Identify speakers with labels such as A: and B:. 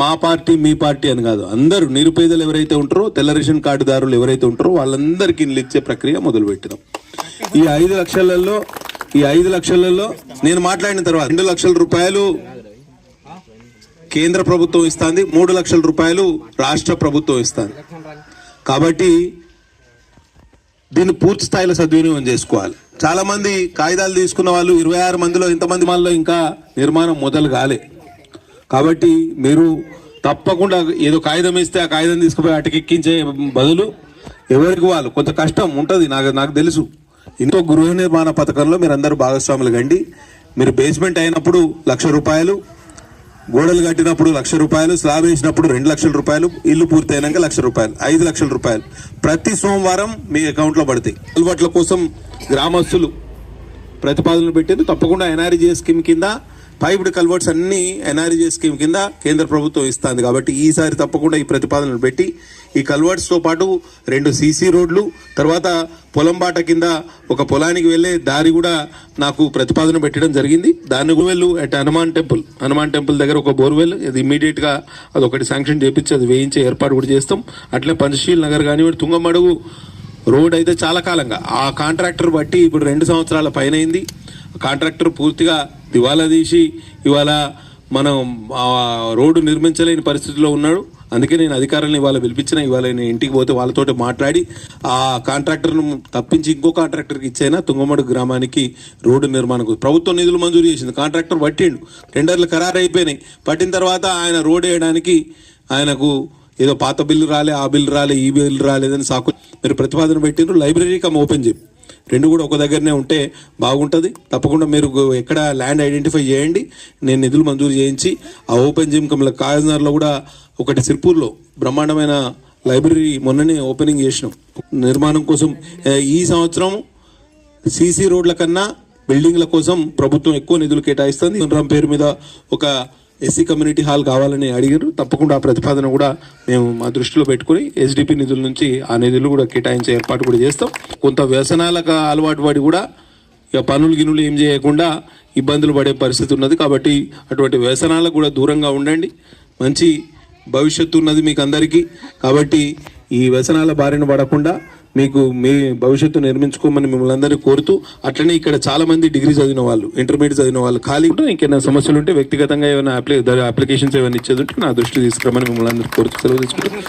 A: మా పార్టీ మీ పార్టీ అని కాదు. అందరూ నిరుపేదలు ఎవరైతే ఉంటారో తెల్ల రేషన్ కార్డుదారులు ఎవరైతే ఉంటారో వాళ్ళందరికీ ఇల్లు ఇచ్చే ప్రక్రియ మొదలు పెట్టినాం ఈ ఐదు లక్షలలో ఈ ఐదు లక్షలలో నేను మాట్లాడిన తర్వాత రెండు లక్షల రూపాయలు కేంద్ర ప్రభుత్వం ఇస్తుంది మూడు లక్షల రూపాయలు రాష్ట్ర ప్రభుత్వం ఇస్తుంది. కాబట్టి దీన్ని పూర్తి స్థాయిలో సద్వినియోగం చేసుకోవాలి. చాలామంది కాగితాలు తీసుకున్న వాళ్ళు ఇరవై ఆరు మందిలో ఇంతమంది మనలో ఇంకా నిర్మాణం మొదలు కాలే. కాబట్టి మీరు తప్పకుండా ఏదో కాగితం ఇస్తే ఆ కాగితం తీసుకుపోయి అటకెక్కించే బదులు ఎవరికి వాళ్ళు కొంత కష్టం ఉంటుంది నాకు నాకు తెలుసు. ఇంకో గృహ నిర్మాణ పథకంలో మీరు అందరూ భాగస్వాములు కండి. మీరు బేస్మెంట్ అయినప్పుడు లక్ష రూపాయలు గోడలు కట్టినప్పుడు లక్ష రూపాయలు స్లాబ్ వేసినప్పుడు రెండు లక్షల రూపాయలు ఇల్లు పూర్తయినాక లక్ష రూపాయలు ఐదు లక్షల రూపాయలు. ప్రతి సోమవారం మీ అకౌంట్లో పడతాయి. అలవాట్ల కోసం గ్రామస్తులు ప్రతిపాదనలు పెట్టారు తప్పకుండా ఎన్ఆర్జీ స్కీమ్ కింద పైప్డ్ కల్వర్ట్స్ అన్ని ఎన్ఆర్జీ స్కీమ్ కింద కేంద్ర ప్రభుత్వం ఇస్తుంది కాబట్టి ఈసారి తప్పకుండా ఈ ప్రతిపాదనలు పెట్టి ఈ కల్వర్ట్స్తో పాటు రెండు సీసీ రోడ్లు తర్వాత పొలం బాట కింద ఒక పొలానికి వెళ్ళే దారి కూడా నాకు ప్రతిపాదన పెట్టడం జరిగింది. దాన్ని వెళ్ళు at Hanuman temple. Hanuman temple దగ్గర ఒక బోర్వెల్ అది ఇమీడియట్గా అది ఒకటి శాంక్షన్ చేపించి అది వేయించే ఏర్పాటు కూడా చేస్తాం. అట్లే పంచశీల్ నగర్ కానివ్వండి తుంగమడుగు రోడ్ అయితే చాలా కాలంగా. ఆ కాంట్రాక్టర్ బట్టి ఇప్పుడు రెండు సంవత్సరాల పైన అయింది. కాంట్రాక్టర్ పూర్తిగా దివాలా తీసి ఇవాళ మనం రోడ్డు నిర్మించలేని పరిస్థితిలో ఉన్నాడు. అందుకే నేను అధికారులను ఇవాళ పిలిపించిన ఇవాళ నేను ఇంటికి పోతే వాళ్ళతో మాట్లాడి ఆ కాంట్రాక్టర్ను తప్పించి ఇంకో కాంట్రాక్టర్కి ఇచ్చైనా తుంగమడు గ్రామానికి రోడ్డు నిర్మాణం ప్రభుత్వం నిధులు మంజూరు చేసింది. కాంట్రాక్టర్ పట్టిండు. టెండర్లు ఖరారు అయిపోయినాయి పట్టిన తర్వాత ఆయన రోడ్ వేయడానికి ఆయనకు ఏదో పాత బిల్లు రాలే ఆ బిల్లు రాలే ఈ బిల్లు రాలేదని సాకు మీరు ప్రతిపాదన పెట్టిండ్రు. లైబ్రరీ కమ్ ఓపెన్ చెప్పి. రెండు కూడా ఒక దగ్గరనే ఉంటే బాగుంటుంది. తప్పకుండా మీరు ఎక్కడ ల్యాండ్ ఐడెంటిఫై చేయండి. నేను నిధులు మంజూరు చేయించి ఆ ఓపెన్ జిమ్ కమల కాకినాడలో కూడా ఒకటి సిర్పూర్లో బ్రహ్మాండమైన లైబ్రరీ మొన్ననే ఓపెనింగ్ చేసినాం. నిర్మాణం కోసం ఈ సంవత్సరం సీసీ రోడ్ల కన్నా బిల్డింగ్ల కోసం ప్రభుత్వం ఎక్కువ నిధులు కేటాయిస్తుంది. సుందరం పేరు మీద ఒక ఎస్సీ కమ్యూనిటీ హాల్ కావాలని అడిగారు. తప్పకుండా ఆ ప్రతిపాదన కూడా మేము మా దృష్టిలో పెట్టుకుని ఎస్డిపి నిధుల నుంచి ఆ నిధులు కూడా కేటాయించే ఏర్పాటు కూడా చేస్తాం. కొంత వ్యసనాలకు అలవాటు పడి కూడా ఇక పనులు గినులు ఏం చేయకుండా ఇబ్బందులు పడే పరిస్థితి ఉన్నది. కాబట్టి అటువంటి వ్యసనాలకు కూడా దూరంగా ఉండండి. మంచి భవిష్యత్తు ఉన్నది మీకు అందరికీ కాబట్టి ఈ వ్యసనాల బారిన పడకుండా మీకు మీ భవిష్యత్తు నిర్మించుకోమని మిమ్మల్ని అందరినీ కోరుతూ అట్లనే ఇక్కడ చాలా మంది డిగ్రీ చదివిన వాళ్ళు ఇంటర్మీడియట్ చదివిన వాళ్ళు ఖాళీ కూడా ఇంకేమైనా సమస్యలు ఉంటే వ్యక్తిగతంగా ఏమైనా అప్లికేషన్స్ ఏమైనా ఇచ్చేది ఉంటే నా దృష్టి తీసుకురమ్మని మిమ్మల్ని అందరూ కోరుతూ సెలవు తీసుకుంటాం